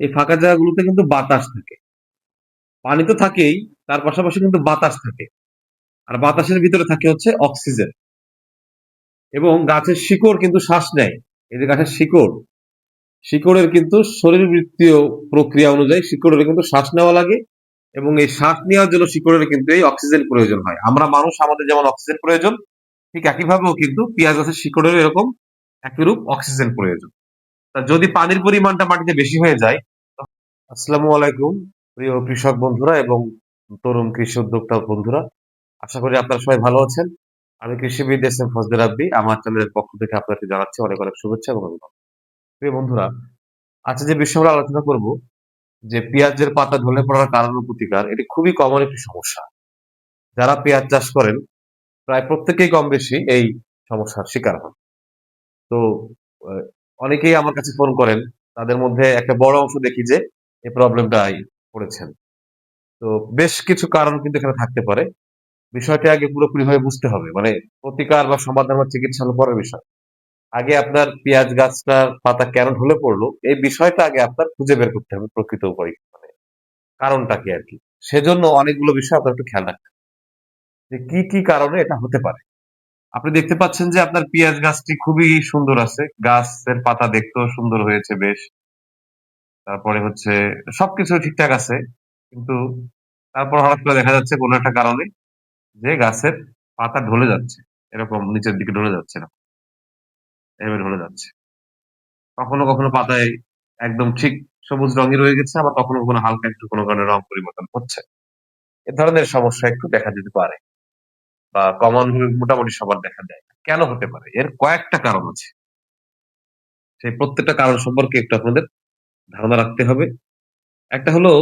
এই ফাঁকা জায়গাগুলোতে কিন্তু বাতাস থাকে। পানি তো থাকেই, তার পাশাপাশি কিন্তু বাতাস থাকে। আর বাতাসের ভিতরে থাকে হচ্ছে অক্সিজেন। এবং গাছের শিকড় কিন্তু শ্বাস নেয়। এই যে গাছের শিকড়, শিকড়ের কিন্তু শরীরবৃত্তীয় প্রক্রিয়া অনুযায়ী শিকড়ের কিন্তু শ্বাস নেওয়া লাগে এবং এই শ্বাস নেওয়ার জন্য শিকড়ের কিন্তু এই অক্সিজেন প্রয়োজন হয়। আমরা মানুষ, আমাদের যেমন অক্সিজেন প্রয়োজন, ঠিক একইভাবেও কিন্তু পেঁয়াজ গাছের শিকড়ের এরকম একইরূপ অক্সিজেন প্রয়োজন। তা যদি পানির পরিমাণটা মাটিতে বেশি হয়ে যায় আসসালামু আলাইকুম, প্রিয় কৃষক বন্ধুরা এবং তরুণ কৃষি উদ্যোক্তা বন্ধুরা। আশা করি আপনারা সবাই ভালো আছেন। আমি কৃষিবিদ এস এম ফজদের আব্দি আমার চ্যানেলের পক্ষ থেকে আপনাকে জানাচ্ছি অনেক অনেক শুভেচ্ছা এবং অভিনন্দন। প্রিয় বন্ধুরা, আজকে যে বিষয়ে আমরা আলোচনা করব, যে পেঁয়াজের পাতা ঢলে পড়ার কারণ ও প্রতিকার, এটি খুবই কমন একটি সমস্যা। যারা পেঁয়াজ চাষ করেন, প্রায় প্রত্যেকেই কম বেশি এই সমস্যার শিকার হন। তো অনেকেই আমার কাছে ফোন করেন, তাদের মধ্যে একটা বড় অংশ দেখি যে এই প্রবলেমটাই পড়েছেন তো বেশ কিছু কারণ কিন্তু এখানে থাকতে পারে। বিষয়টি আগে পুরোপুরি ভাবে বুঝতে হবে। মানে প্রতিকার বা সমাধান বা চিকিৎসা হলো পরের বিষয়। আগে আপনার পেঁয়াজ গাছটার পাতা কেন ঢলে পড়ল, এই বিষয়টা আগে আপনার খুঁজে বের করতে হবে প্রকৃত উপায়। মানে কারণটা কি আর কি? সেজন্য অনেকগুলো বিষয় আপনার একটু খেয়াল রাখতে যে কি কি কারণে এটা হতে পারে? আপনি দেখতে পাচ্ছেন যে আপনার পেঁয়াজ গাছটি খুবই সুন্দর আছে। গাছের পাতা দেখতেও সুন্দর হয়েছে বেশ। তারপরে হচ্ছে সবকিছু ঠিকঠাক আছে, কিন্তু তারপর হঠাৎ করে দেখা যাচ্ছে কোনো একটা কারণে যে গাছের পাতা ঢলে যাচ্ছে, এরকম নিচের দিকে ঢলে যাচ্ছে না। এভাবে ঢলে যাচ্ছে। কখনো কখনো পাতায় একদম ঠিক সবুজ রঙই রয়ে গেছে, আবার কখনো কখনো হালকা একটু কোনো কারণে রং পরিবর্তন হচ্ছে। এ ধরনের সমস্যা একটু দেখা যেতে পারে, বা কমন মোটামুটি সবার দেখা দেয় কেন হতে পারে? এর কয়েকটা কারণ আছে। সেই প্রত্যেকটা কারণ সম্পর্কে একটু আপনাদের ধারণা রাখতে হবে। একটা হলো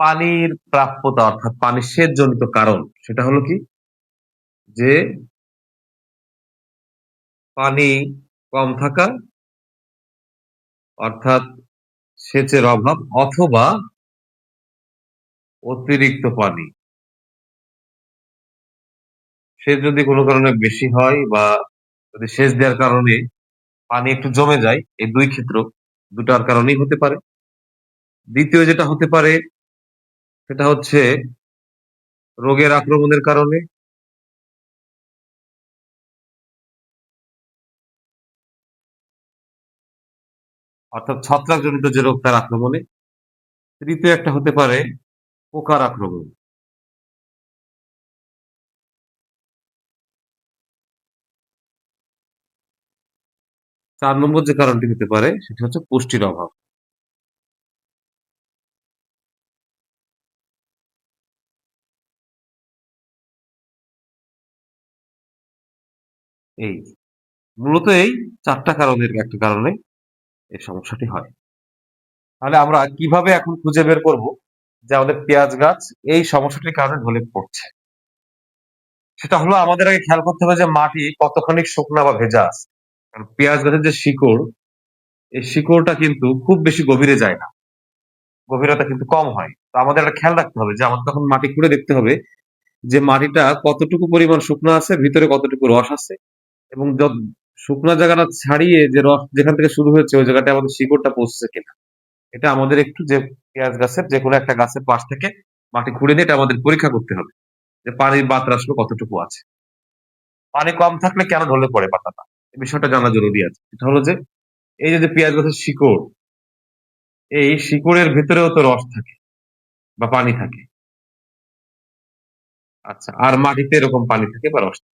পানির প্রাপ্যতা, অর্থাৎ পানি সেচ জনিত কারণ। সেটা হলো কি? যে পানি কম থাকা, অর্থাৎ সেচের অভাব, অথবা অতিরিক্ত পানি। সেচ যদি কোনো কারণে বেশি হয় বা যদি সেচ দেওয়ার কারণে পানি একটু জমে যায়, এই দুই ক্ষেত্র, দুটার কারণেই হতে পারে। দ্বিতীয় যেটা হতে পারে, সেটা হচ্ছে রোগের আক্রমণের কারণে। অর্থাৎ ছত্রাকজনিত যে রোগ তার আক্রমণে। তৃতীয় একটা হতে পারে পোকার আক্রমণ। চার নম্বর যে কারণটি হতে পারে, সেটা হচ্ছে পুষ্টির অভাব। এই, মূলত এই চারটা কারণের একটা কারণে এই সমস্যাটি হয়। তাহলে আমরা কীভাবে এখন খুঁজে বের করব যে আমাদের পেঁয়াজ গাছ এই সমস্যাটির কারণে ঢলে পড়ছে? সেটা হলো আমাদের আগে খেয়াল করতে হবে যে মাটি কতখানি শুকনা বা ভেজা আছে। কারণ পেঁয়াজ গাছের যে শিকড়, এই শিকড়টা কিন্তু খুব বেশি গভীরে যায় না। গভীরতা কিন্তু কম হয়। তো আমাদের একটা খেয়াল রাখতে হবে যে আমাদের তখন মাটি খুঁড়ে দেখতে হবে যে মাটিটা কতটুকু পরিমাণ শুকনো আছে, ভিতরে কতটুকু রস আছে। এবং যত- শুকনো জায়গাটা ছাড়িয়ে যে রস যেখান থেকে শুরু হয়েছে, ওই জায়গাটা আমাদের শিকড়টা পৌঁছছে কিনা। এটা আমাদের একটু যে পেঁয়াজ গাছের যে কোনো একটা গাছের পাশ থেকে মাটি খুঁড়ে নিয়ে এটা আমাদের পরীক্ষা করতে হবে যে পানির মাত্রা আসলে কতটুকু আছে। পানি কম থাকলে কেন ঢলে পড়ে পাতাটা? এই বিষয়টা জানা জরুরি আছে। এটা হলো যে এই যে পেঁয়াজ গাছের শিকড়, এই শিকড়ের ভিতরেও তো রস থাকে বা পানি থাকে। আচ্ছা আর মাটিতে এরকম পানি থাকে বা রস থাকে।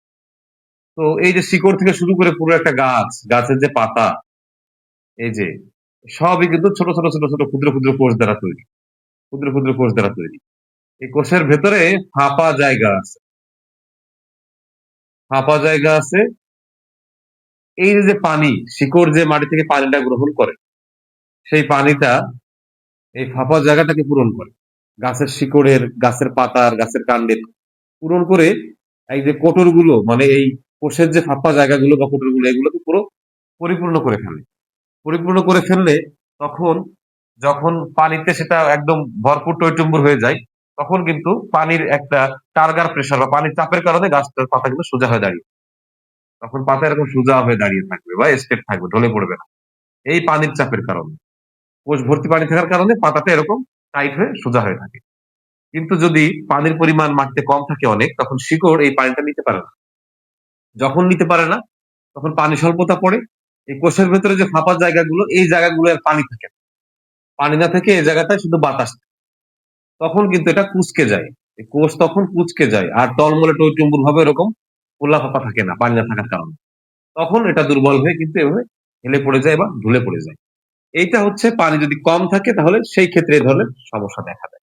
তো এই যে শিকড় থেকে শুরু করে পুরো একটা গাছ, গাছের যে পাতা, এই যে, সবই কিন্তু ছোট ছোট ছোট ছোট ক্ষুদ্র ক্ষুদ্র কোষ দ্বারা তৈরি। ক্ষুদ্র ক্ষুদ্র কোষ দ্বারা তৈরি। এই কোষের ভেতরে ফাঁপা জায়গা আছে। ফাঁপা জায়গা আছে। এই যে পানি, শিকড় যে মাটি থেকে পানিটা গ্রহণ করে, সেই পানিটা এই ফাঁপা জায়গাটাকে পূরণ করে। গাছের শিকড়ের, গাছের পাতার, গাছের কাণ্ডের পূরণ করে এই যে কোটরগুলো মানে এই কোষের যে ফাঁপা জায়গাগুলো বা কোটরগুলো এগুলোকে পুরো পরিপূর্ণ করে ফেলে। পরিপূর্ণ করে ফেললে তখন যখন পানিতে সেটা একদম ভরপুর টইটুম্বুর হয়ে যায়, তখন কিন্তু পানির একটা টার্গার প্রেশার বা পানির চাপের কারণে গাছটার পাতাগুলো সোজা হয়ে দাঁড়িয়ে তখন পাতা এরকম সোজা হয়ে দাঁড়িয়ে থাকবে বা স্টেট থাকবে, ঢলে পড়বে না। এই পানির চাপের কারণে। কোষ ভর্তি পানি থাকার কারণে পাতাটা এরকম টাইট হয়ে সোজা হয়ে থাকে। কিন্তু যদি পানির পরিমাণ মাটিতে কম থাকে অনেক, তখন শিকড় এই পানিটা নিতে পারে না। যখন নিতে পারে না, তখন পানি স্বল্পতা পড়ে। এই কোষের ভেতরে যে ফাঁপা জায়গাগুলো, এই জায়গাগুলো আর পানি থাকে। পানি না থেকে এই জায়গাটায় শুধু বাতাস থাকে। তখন কিন্তু এটা কুচকে যায়। এই কোষ তখন কুচকে যায়। আর টলমলে টইটুম্বুর ভাবে এরকম খোলা ফাঁপা থাকে না, পানি না থাকার কারণে। তখন এটা দুর্বল হয়ে কিন্তু এভাবে হেলে পড়ে যায় বা ঢুলে পড়ে যায়। এইটা হচ্ছে পানি যদি কম থাকে তাহলে সেই ক্ষেত্রে এই ধরনের সমস্যা দেখা দেয়।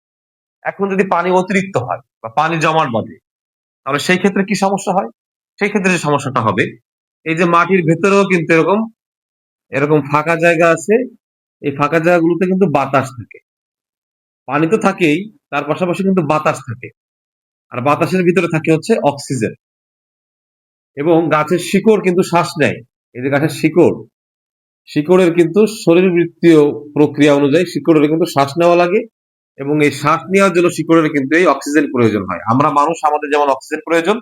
এখন যদি পানি অতিরিক্ত হয় বা পানি জমাট বাঁধে, তাহলে সেই ক্ষেত্রে কি সমস্যা হয়? সেই ক্ষেত্রে সমস্যাটা হবে, এই যে মাটির ভেতরেও কিন্তু এরকম এরকম ফাঁকা জায়গা আছে, এই ফাঁকা জায়গাগুলোতে কিন্তু বাতাস থাকে। পানি তো থাকেই, তার পাশাপাশি কিন্তু বাতাস থাকে। আর বাতাসের ভিতরে থাকে হচ্ছে অক্সিজেন। এবং গাছের শিকড় কিন্তু শ্বাস নেয়। এই যে গাছের শিকড়, শিকড়ের কিন্তু শরীরবৃত্তীয় প্রক্রিয়া অনুযায়ী শিকড়ের কিন্তু শ্বাস নেওয়া লাগে এবং এই শ্বাস নেওয়ার জন্য শিকড়ের কিন্তু এই অক্সিজেন প্রয়োজন হয়। আমরা মানুষ, আমাদের যেমন অক্সিজেন প্রয়োজন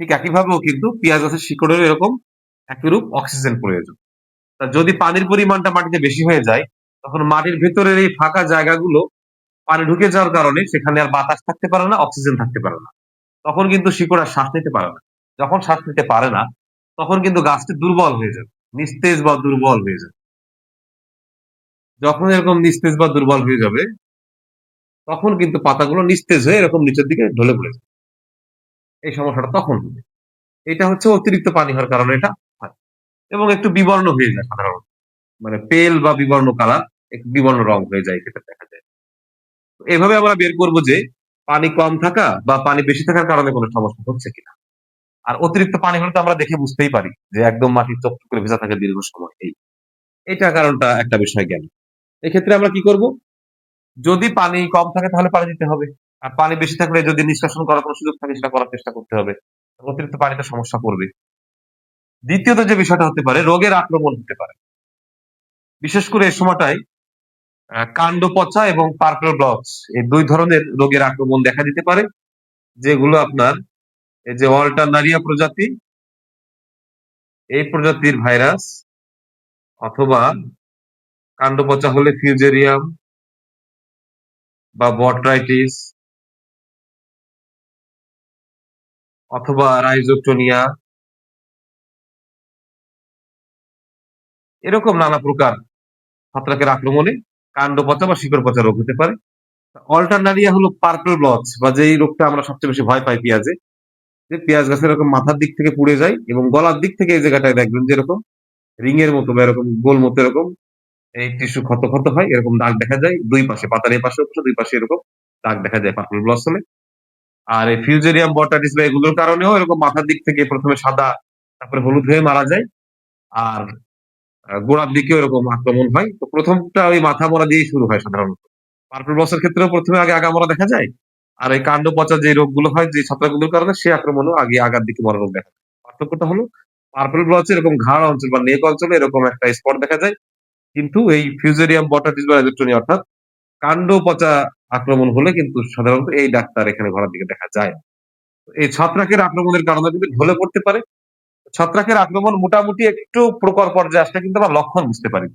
ঠিক একইভাবেও কিন্তু পেঁয়াজ গাছের শিকড়ের এরকম একইরূপ অক্সিজেন প্রয়োজন। তা যদি পানির পরিমাণটা মাটিতে বেশি হয়ে যায়, তখন মাটির ভেতরের এই ফাঁকা জায়গাগুলো পানি ঢুকে যাওয়ার কারণে সেখানে আর বাতাস থাকতে পারে না অক্সিজেন থাকতে পারে না। তখন কিন্তু শিকড় আর শ্বাস নিতে পারে না। যখন শ্বাস নিতে পারে না, তখন কিন্তু গাছটি দুর্বল হয়ে যাবে, নিস্তেজ বা দুর্বল হয়ে যাবে। যখন এরকম নিস্তেজ বা দুর্বল হয়ে যাবে, তখন কিন্তু পাতাগুলো নিস্তেজ হয়ে এরকম নিচের দিকে ঢলে পড়ে যাবে। এই সমস্যাটা তখন হবে। এটা হচ্ছে অতিরিক্ত পানি হওয়ার কারণে এটা হয়। এবং একটু বিবর্ণ হয়ে যায় সাধারণত। মানে পেল বা বিবর্ণ কালার একটু বিবর্ণ রং হয়ে যায় সেটা দেখা যায়। এভাবে আমরা বের করব যে পানি কম থাকা বা পানি বেশি থাকার কারণে কোনো সমস্যা হচ্ছে কিনা। আর অতিরিক্ত পানি হলে তো আমরা দেখে বুঝতেই পারি যে একদম মাটি চকচক করে ভেজা থাকে দীর্ঘ সময়। এই এটা কারণটা একটা বিষয় গেল এক্ষেত্রে আমরা কি করব? যদি পানি কম থাকে তাহলে পানি দিতে হবে। আর পানি বেশি থাকলে যদি নিষ্কাশন করার কোনো সুযোগ থাকে, সেটা করার চেষ্টা করতে হবে। অতিরিক্ত পানিতে সমস্যা পড়বে। দ্বিতীয়ত যে বিষয়টা হতে পারে, রোগের আক্রমণ হতে পারে। বিশেষ করে এই সময়টায় কাণ্ড পচা এবং পার্পল ব্লকস এই দুই ধরনের রোগের আক্রমণ দেখা দিতে পারে, যেগুলো আপনার, এই যে অল্টারনারিয়া প্রজাতি, এই প্রজাতির ভাইরাস, অথবা কাণ্ড পচা হলে ফিউজেরিয়াম বা বট্রাইটিস অথবা রাইজোটোনিয়া। এরকম নানা প্রকার ছত্রাকের আক্রমণে কাণ্ড পচা বা শিকড় পচা রোগ হতে পারে। অল্টারনারিয়া হলো পার্পল ব্লচ বা যেই রোগটা আমরা সবচেয়ে বেশি ভয় পাই পেঁয়াজে, যে পেঁয়াজ গাছের এরকম মাথার দিক থেকে পুড়ে যায় এবং গলার দিক থেকে এই জায়গাটায় দেখবেন যে এরকম রিং এর মতো বা এরকম গোল মতো এরকম এই টিস্যু ক্ষত ক্ষত হয়, এরকম দাগ দেখা যায়। দুই পাশে পাতার এই পাশে দুই পাশে এরকম দাগ দেখা যায় পার্পল ব্লচ হলে। আর এই ফিউজেরিয়াম বটাটিস বা এগুলোর কারণেও এরকম মাথার দিক থেকে প্রথমে সাদা, তারপরে হলুদ হয়ে মারা যায়। আর গোড়ার দিকেও এরকম আক্রমণ হয়। তো প্রথমটা ওই মাথা মরা দিয়েই শুরু হয় সাধারণত। পার্পল ব্লসের ক্ষেত্রেও প্রথমে আগে আগা মরা দেখা যায়। আর এই কাণ্ড পচা যে রোগগুলো হয়, যে ছত্রাকগুলোর কারণে সে আক্রমণও আগে আগার দিকে মরা রোগ দেখা যায়। পার্থক্যটা হলো, পার্পল ব্লচে এরকম ঘাড় অঞ্চল বা নেক অঞ্চলে এরকম একটা স্পট দেখা যায়। কিন্তু এই ফিউজেরিয়াম বটাটিস বা অর্থাৎ কাণ্ড পচা আক্রমণ হলে কিন্তু সাধারণত এই ডাক্তার এখানে ঘোরার দিকে দেখা যায় এই ছত্রাকের আক্রমণের কারণে কিন্তু ঢলে পড়তে পারে। ছত্রাকের আক্রমণ মোটামুটি একটু প্রকর পর্যায়ে আসলে কিন্তু আমরা লক্ষণ বুঝতে পারি।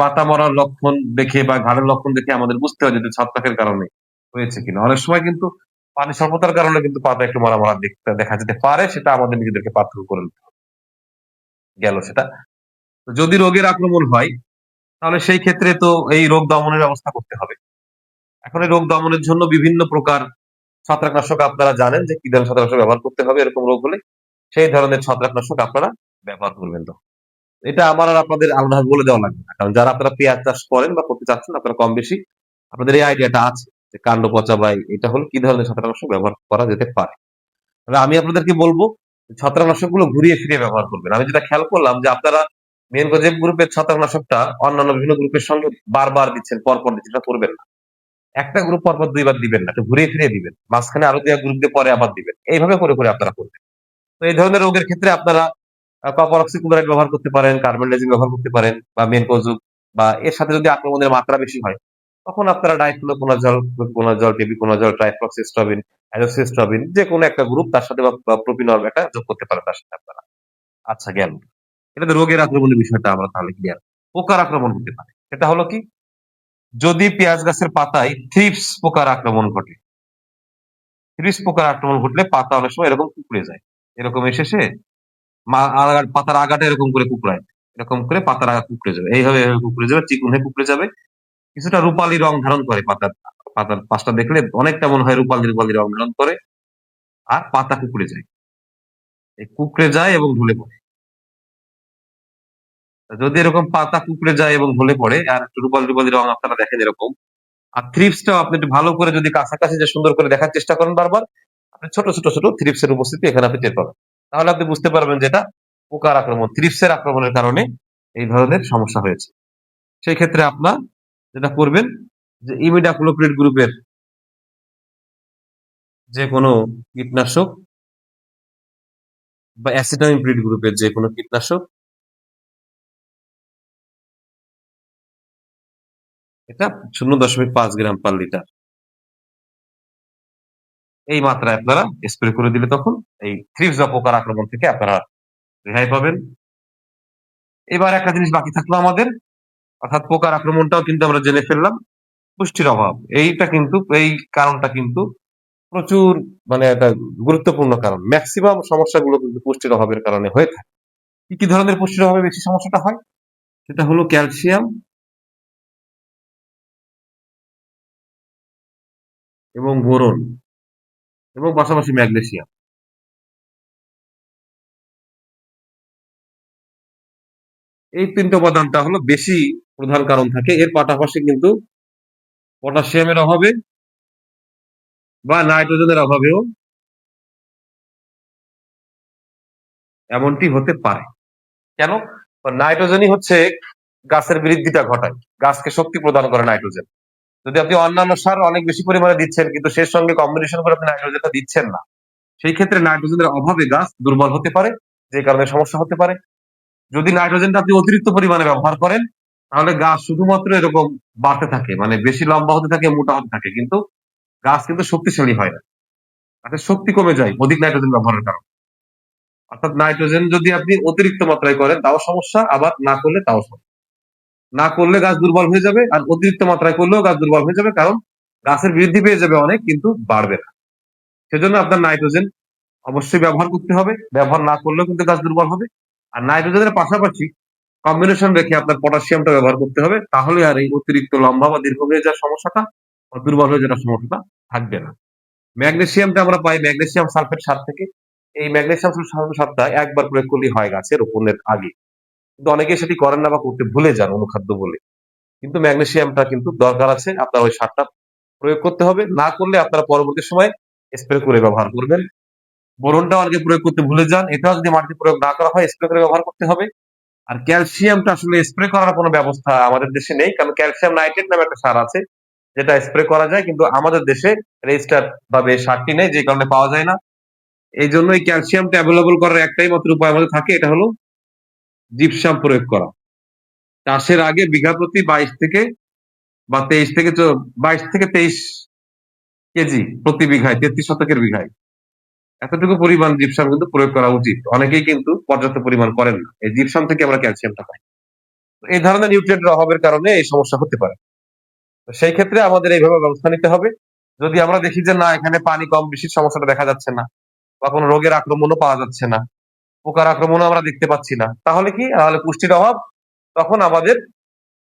পাতা মরার লক্ষণ দেখে বা ঘাড়ের লক্ষণ দেখে আমাদের বুঝতে হয় যে ছত্রাকের কারণে হয়েছে কিনা। অনেক সময় কিন্তু পানি স্বল্পতার কারণে কিন্তু পাতা একটু মরা মরা দেখতে দেখা যেতে পারে, সেটা আমাদের নিজেদেরকে পার্থক্য করে নিতে হবে। গেল সেটা। যদি রোগের আক্রমণ হয়, তাহলে সেই ক্ষেত্রে তো এই রোগ দমনের ব্যবস্থা করতে হবে। এখন রোগ দমনের জন্য বিভিন্ন প্রকার ছত্রাকনাশক আপনারা জানেন যে কি ধরনের ছত্রাকনাশক ব্যবহার করতে হবে, এরকম রোগ হলে সেই ধরনের ছত্রাকনাশক আপনারা ব্যবহার করবেন তো। এটা আমার আর আপনাদের আলাদাভাবে বলে দেওয়া লাগবে না। কারণ যারা আপনারা পেঁয়াজ চাষ করেন বা করতে চাচ্ছেন, আপনারা কম বেশি আপনাদের এই আইডিয়াটা আছে যে কাণ্ড পচা বা এটা হলো কি ধরনের ছত্রাকনাশক ব্যবহার করা যেতে পারে। তবে আমি আপনাদেরকে বলব ছত্রাকনাশকগুলো ঘুরিয়ে ফিরিয়ে ব্যবহার করবেন। আমি যেটা খেয়াল করলাম যে আপনারা মেন গজেব গ্রুপের ছত্রাকনাশকটা অন্যান্য বিভিন্ন গ্রুপের সঙ্গে বারবার দিচ্ছেন, পরপর দিচ্ছেন, এটা করবেন না। একটা গ্রুপ পরপর দুইবার দিবেন না ঘুরিয়ে ফিরিয়ে দিবেন। মাঝখানে আরও দুই গ্রুপ দিয়ে পরে আবার দিবেন। এইভাবে করে করে আপনারা করবেন। তো এই ধরনের রোগের ক্ষেত্রে আপনারা কপার অক্সিক্লোরাইড ব্যবহার করতে পারেন কার্বনডাইজিং ব্যবহার করতে পারেন, বা মেনকোজুক বা এর সাথে যদি আক্রমণের মাত্রা বেশি হয়, তখন আপনারা ডাইফ্লো কোনা জল কোনা জল টেবি কোনা জল ট্রাইফ্লক্সিস্ট্রবিন অ্যাজোসিস্ট্রবিন যে কোনো একটা গ্রুপ তার সাথে বা প্রোপিনল একটা যোগ করতে পারেন তার সাথে আপনারা। আচ্ছা গেল এটা রোগের আক্রমণের বিষয়টা আমরা তাহলে ক্লিয়ার পোকার আক্রমণ হতে পারে। সেটা হলো কি? যদি পেঁয়াজ গাছের পাতায় থ্রিপস পোকার আক্রমণ ঘটে। থ্রিপস পোকার আক্রমণ ঘটলে পাতা অনেক সময় এরকম কুকড়ে যায়। এরকম এসে সে পাতার আগাটা এরকম করে কুকড়ায়। এরকম করে পাতার আগা কুকড়ে যাবে। এইভাবে কুকড়ে যাবে, চিকুন হয়ে কুকড়ে যাবে। কিছুটা রূপালী রং ধারণ করে পাতার পাতার পাশটা দেখলে অনেকটা মনে হয় রূপালী রূপালী রং ধারণ করে। আর পাতা কুকড়ে যায়। এই কুকড়ে যায় এবং ঢুলে পড়ে। যদি এরকম পাতা কুকড়ে যায় এবং ঢলে পড়ে, আর একটু রূপালী রূপালী রং আপনারা দেখেন এরকম। আর থ্রিপসটাও আপনি একটু ভালো করে যদি কাছাকাছি যে সুন্দর করে দেখার চেষ্টা করেন বারবার, আপনি ছোট ছোট ছোট থ্রিপসের উপস্থিতি এখানে আপনি টের পাবেন। তাহলে আপনি বুঝতে পারবেন যে এটা পোকার আক্রমণ থ্রিপসের আক্রমণের কারণে এই ধরনের সমস্যা হয়েছে। সেই ক্ষেত্রে আপনার যেটা করবেন, যে ইমিডাক্লোপ্রিড গ্রুপের যে কোনো কীটনাশক বা অ্যাসিটামিপ্রিড গ্রুপের যে কোনো কীটনাশক এটা শূন্য দশমিক পাঁচ গ্রাম পার লিটার। এই মাত্রায় আপনারা স্প্রে করে দিলে তখন এই থ্রিপস বা পোকার আক্রমণ থেকে আপনারা রেহাই পাবেন। এবার একটা জিনিস বাকি থাকল আমাদের, অর্থাৎ পোকার আক্রমণটাও কিন্তু আমরা জেনে ফেললাম, পুষ্টির অভাব। এইটা কিন্তু, এই কারণটা কিন্তু প্রচুর মানে একটা গুরুত্বপূর্ণ কারণ। ম্যাক্সিমাম সমস্যাগুলো কিন্তু পুষ্টির অভাবের কারণে হয়ে থাকে। কি কি ধরনের পুষ্টির অভাবে বেশি সমস্যাটা হয়? সেটা হলো ক্যালসিয়াম এবং বোরন এবং পাশাপাশি ম্যাগনেসিয়াম। এই তিনটে উপাদানটা হলো বেশি প্রধান কারণ থাকে। এর পাশাপাশি কিন্তু পটাশিয়ামের অভাবে বা নাইট্রোজেনের অভাবেও এমনটি হতে পারে। কেন? নাইট্রোজেনই হচ্ছে গাছের বৃদ্ধিটা ঘটায়। গাছকে শক্তি প্রদান করে নাইট্রোজেন। যদি আপনি অন্যান্য সার অনেক বেশি পরিমাণে দিচ্ছেন, কিন্তু সেই সঙ্গে কম্বিনেশন করে আপনি নাইট্রোজেনটা দিচ্ছেন না, সেই ক্ষেত্রে নাইট্রোজেনের অভাবে গাছ দুর্বল হতে পারে, যে কারণে সমস্যা হতে পারে। যদি নাইট্রোজেনটা আপনি অতিরিক্ত পরিমাণে ব্যবহার করেন, তাহলে গাছ শুধুমাত্র এরকম বাড়তে থাকে মানে বেশি লম্বা হতে থাকে, মোটা হতে থাকে, কিন্তু গাছ কিন্তু শক্তিশালী হয় না। গাছের শক্তি কমে যায় অধিক নাইট্রোজেন ব্যবহারের কারণে। অর্থাৎ নাইট্রোজেন যদি আপনি অতিরিক্ত মাত্রায় করেন, তাও সমস্যা, আবার না করলে তাও সমস্যা। না করলে গাছ দুর্বল হয়ে যাবে আর অতিরিক্ত মাত্রায় করলেও গাছ দুর্বল হয়ে যাবে, কারণ গাছের বৃদ্ধি পেয়ে যাবে অনেক, কিন্তু বাড়বে না। সেজন্য আপনার নাইট্রোজেন অবশ্যই ব্যবহার করতে হবে। ব্যবহার না করলেও কিন্তু গাছ দুর্বল হবে। আর নাইট্রোজেনের পাশাপাশি কম্বিনেশন রেখে আপনার পটাশিয়ামটা ব্যবহার করতে হবে, তাহলে আর এই অতিরিক্ত লম্বা বা দীর্ঘ হয়ে যাওয়ার সমস্যাটা বা দুর্বল হয়ে যাওয়ার সমস্যাটা থাকবে না। ম্যাগনেসিয়ামটা আমরা পাই ম্যাগনেসিয়াম সালফেট সার থেকে। এই ম্যাগনেসিয়াম সালফেট সারটা একবার প্রয়োগ করলেই হয় গাছের রোপণের আগে। কিন্তু অনেকে সেটি করেন না বা করতে ভুলে যান অনুখাদ্য বলে। কিন্তু ম্যাগনেসিয়ামটা কিন্তু দরকার আছে, আপনার ওই সারটা প্রয়োগ করতে হবে। না করলে আপনারা পরবর্তী সময় স্প্রে করে ব্যবহার করবেন। বোরনটা অনেকে প্রয়োগ করতে ভুলে যান। এটাও যদি মাটিতে প্রয়োগ না করা হয়, স্প্রে করে ব্যবহার করতে হবে। আর ক্যালসিয়ামটা আসলে স্প্রে করার কোনো ব্যবস্থা আমাদের দেশে নেই, কারণ ক্যালসিয়াম নাইট্রেট নামে একটা সার আছে, যেটা স্প্রে করা যায়। কিন্তু আমাদের দেশে রেজিস্টার ভাবে সারটি নেই, যে কারণে পাওয়া যায় না। এই জন্য এই ক্যালসিয়ামটা অ্যাভেলেবল করার একটাই মাত্র উপায় আমাদের থাকে, এটা হলো জিপসাম প্রয়োগ করা। চাষের আগে বিঘা প্রতি বাইশ থেকে বা তেইশ থেকে বাইশ থেকে তেইশ কেজি প্রতি বিঘায়, তেত্রিশ শতকের বিঘায়। এতটুকু পরিমাণ জিপসাম কিন্তু প্রয়োগ করা উচিত। অনেকেই কিন্তু পর্যাপ্ত পরিমাণ করেন না। এই জিপসাম থেকে আমরা ক্যালসিয়ামটা পাই। এই ধরনের নিউট্রিয়েন্টের অভাবের কারণে এই সমস্যা হতে পারে। সেই ক্ষেত্রে আমাদের এইভাবে ব্যবস্থা নিতে হবে। যদি আমরা দেখি যে না, এখানে পানি কম বেশি, সমস্যাটা দেখা যাচ্ছে না বা কোনো রোগের আক্রমণও পাওয়া যাচ্ছে না পোকার আক্রমণও আমরা দেখতে পাচ্ছি না। তাহলে কি? তাহলে পুষ্টির অভাব। তখন আমাদের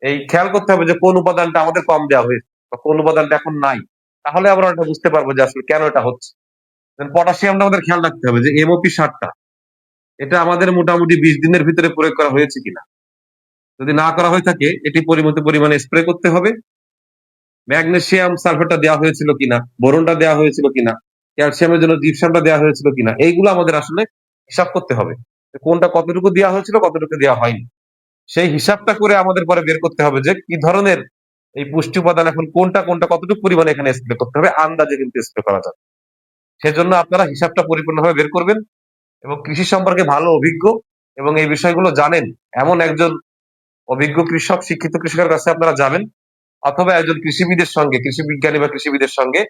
এই খেয়াল করতে হবে যে কোন উপাদানটা আমাদের কম দেওয়া হয়েছে বা কোন উপাদানটা এখন নাই। তাহলে আমরা এটা বুঝতে পারব যে আসলে কেন এটা হচ্ছে। পটাশিয়ামটা আমাদের খেয়াল রাখতে হবে যে এমওপি সারটা, এটা আমাদের মোটামুটি বিশ দিনের ভিতরে প্রয়োগ করা হয়েছে কিনা। যদি না করা হয়ে থাকে, এটি পরিমিত পরিমাণে স্প্রে করতে হবে। ম্যাগনেসিয়াম সালফেটটা দেওয়া হয়েছিল কিনা, বোরনটা দেওয়া হয়েছিল কিনা, ক্যালসিয়ামের জন্য জিপসামটা দেওয়া হয়েছিল কিনা, এইগুলো আমাদের আসলে হিসাব করতে হবে। কোনটা কতটুকু দেওয়া হয়েছিল, কতটুকু দেওয়া হয়নি। সেই হিসাবটা করে আমাদের পরে বের করতে হবে যে কি ধরনের এই পুষ্টি উপাদান এখন কোনটা কোনটা কতটুকু পরিমাণে এখানে স্প্রে করতে হবে, আন্দাজে কিন্তু স্প্রে করা যাবে। সেজন্য আপনারা হিসাবটা পরিপূর্ণভাবে বের করবেন এবং কৃষি সম্পর্কে ভালো অভিজ্ঞ এবং এই বিষয়গুলো জানেন। এমন একজন অভিজ্ঞ কৃষক, শিক্ষিত কৃষকের কাছে আপনারা যাবেন অথবা একজন কৃষিবিদের সঙ্গে, কৃষি বিজ্ঞানী বা কৃষিবিদের সঙ্গে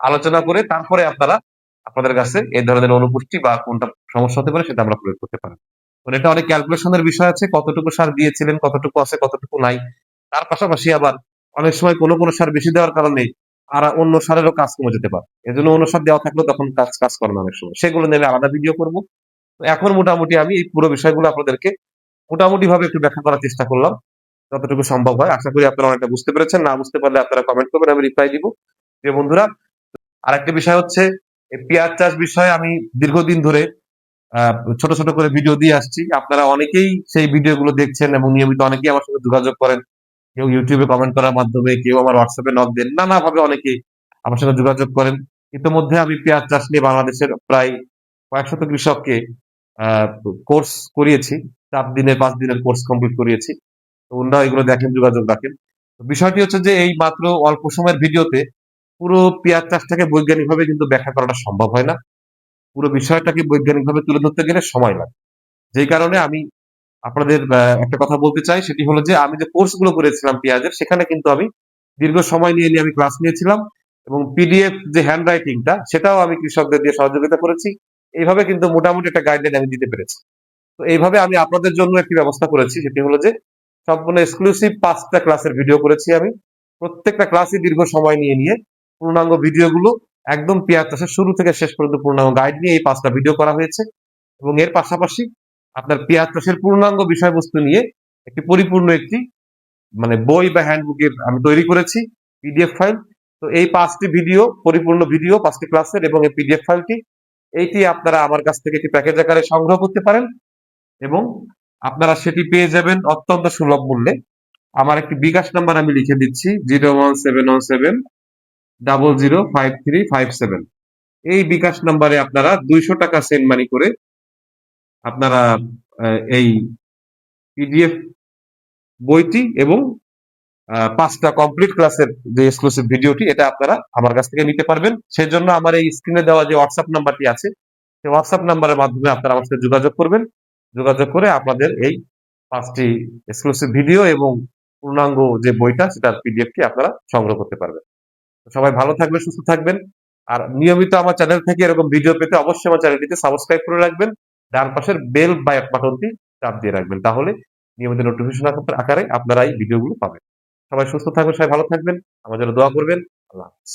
আলোচনা করে তারপরে আপনারা আপনাদের কাছে এই ধরনের অনুপুষ্টি বা কোনটা সমস্যা হতে পারে সেটা আমরা প্রয়োগ করতে পারি। এটা অনেক ক্যালকুলেশনের বিষয় আছে, কতটুকু সার দিয়েছিলেন, কতটুকু আছে, কতটুকু নাই। তার পাশাপাশি আবার অনেক সময় কোনো কোনো সার বেশি দেওয়ার কারণে আর অন্য সারেরও কাজ কমে যেতে পারে। এজন্য অন্য সার দেওয়া থাকলেও তখন কাজ কাজ করে না অনেক সময়। সেগুলো নিয়ে আলাদা ভিডিও করব। এখন মোটামুটি আমি এই পুরো বিষয়গুলো আপনাদেরকে মোটামুটি ভাবে একটু ব্যাখ্যা করার চেষ্টা করলাম। যতটুকু সম্ভব হয়। আশা করি আপনারা অনেকটা বুঝতে পেরেছেন। না বুঝতে পারলে আপনারা কমেন্ট করবেন, আমি রিপ্লাই দিব। যে বন্ধুরা, আরেকটা বিষয় হচ্ছে পেঁয়াজ চাষ বিষয়ে আমি দীর্ঘদিন ধরে ছোট ছোট করে ভিডিও দিয়ে আসছি। আপনারা অনেকেই সেই ভিডিওগুলো দেখছেন এবং নিয়মিত অনেকেই আমার সঙ্গে যোগাযোগ করেন, কেউ ইউটিউবে কমেন্ট করার মাধ্যমে, কেউ আমার হোয়াটসঅ্যাপে নক দেন, নানাভাবে অনেকেই আমার সঙ্গে যোগাযোগ করেন। ইতিমধ্যে আমি পেঁয়াজ চাষ নিয়ে বাংলাদেশের প্রায় কয়েকশত কৃষককে কোর্স করিয়েছি। চার দিনের, পাঁচ দিনের কোর্স কমপ্লিট করিয়েছি। তো ওনারা এগুলো দেখেন, যোগাযোগ রাখেন। বিষয়টি হচ্ছে যে এই মাত্র অল্প সময়ের ভিডিওতে পুরো পেঁয়াজ চাষটাকে বৈজ্ঞানিকভাবে কিন্তু ব্যাখ্যা করাটা সম্ভব হয় না। পুরো বিষয়টাকে বৈজ্ঞানিকভাবে তুলে ধরতে গেলে সময় লাগে। যেই কারণে আমি আপনাদের একটা কথা বলতে চাই, সেটি হলো যে আমি যে কোর্সগুলো করেছিলাম পেঁয়াজের, সেখানে কিন্তু আমি দীর্ঘ সময় নিয়ে নিয়ে আমি ক্লাস নিয়েছিলাম এবং পিডিএফ যে হ্যান্ড রাইটিংটা সেটাও আমি কৃষকদের দিয়ে সহযোগিতা করেছি। এইভাবে কিন্তু মোটামুটি একটা গাইডলাইন আমি দিতে পেরেছি। তো এইভাবে আমি আপনাদের জন্য একটি ব্যবস্থা করেছি, সেটি হলো যে সম্পূর্ণ এক্সক্লুসিভ পাঁচটা ক্লাসের ভিডিও করেছি আমি। প্রত্যেকটা ক্লাসই দীর্ঘ সময় নিয়ে নিয়ে পূর্ণাঙ্গ ভিডিওগুলো একদম পেঁয়াজ চাষের শুরু থেকে শেষ পর্যন্ত পূর্ণাঙ্গ গাইড নিয়ে এই পাঁচটা ভিডিও করা হয়েছে। এবং এর পাশাপাশি আপনার পেঁয়াজ চাষের পূর্ণাঙ্গ বিষয়বস্তু নিয়ে একটি পরিপূর্ণ একটি মানে বই বা হ্যান্ডবুকের আমি তৈরি করেছি পিডিএফ ফাইল তো এই পাঁচটি ভিডিও পরিপূর্ণ ভিডিও পাঁচটি ক্লাসের এবং এই পিডিএফ ফাইলটি এইটি আপনারা আমার কাছ থেকে একটি প্যাকেজ আকারে সংগ্রহ করতে পারেন এবং আপনারা সেটি পেয়ে যাবেন অত্যন্ত সুলভ মূল্যে। আমার একটি বিকাশ নাম্বার আমি লিখে দিচ্ছি zero one seven one seven double zero five three five seven এই বিকাশ নাম্বারে আপনারা দুইশো টাকা সেন্ড মানি করে আপনারা এই পিডিএফ বইটি এবং পাঁচটা কমপ্লিট ক্লাসের যে এক্সক্লুসিভ ভিডিওটি, এটা আপনারা আমার কাছ থেকে নিতে পারবেন। সেই জন্য আমার এই স্ক্রিনে দেওয়া যে হোয়াটসঅ্যাপ নাম্বারটি আছে, সেই হোয়াটসঅ্যাপ নাম্বারের মাধ্যমে আপনারা আমার সাথে যোগাযোগ করবেন। যোগাযোগ করে আপনাদের এই পাঁচটি এক্সক্লুসিভ ভিডিও এবং পূর্ণাঙ্গ যে বইটা, সেটার পিডিএফটি আপনারা সংগ্রহ করতে পারবেন। সবাই ভালো থাকবেন, সুস্থ থাকবেন। আর নিয়মিত আমার চ্যানেল থেকে এরকম ভিডিও পেতে অবশ্যই আমার চ্যানেলটিতে সাবস্ক্রাইব করে রাখবেন। ডান পাশের বেল বাটনটি চাপ দিয়ে রাখবেন। তাহলে নিয়মিত নোটিফিকেশন আকারে আপনারা এই ভিডিওগুলো পাবেন। সবাই সুস্থ থাকবেন, সবাই ভালো থাকবেন। আমার জন্য দোয়া করবেন। আল্লাহ হাফিজ।